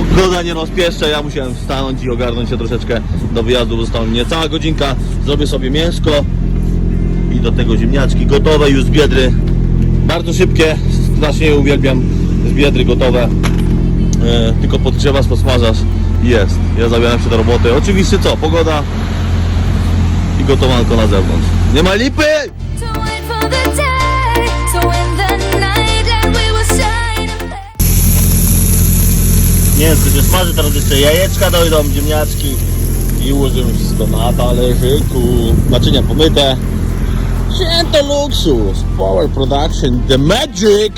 Pogoda nie rozpieszcza, ja musiałem wstanąć i ogarnąć się troszeczkę do wyjazdu, bo została mi niecała godzinka. Zrobię sobie mięsko i do tego ziemniaczki gotowe już z biedry. Bardzo szybkie, strasznie je uwielbiam z biedry gotowe. E, tylko podgrzewasz, posmażasz i jest. Ja zabieram się do roboty. Oczywiście co, pogoda i gotowanko na zewnątrz. Nie ma lipy! Mięsko się smaży, teraz jeszcze jajeczka dojdą, ziemniaczki i ułożymy wszystko na talerzyku. Naczynia pomyte. Święto luksus, power production, the magic.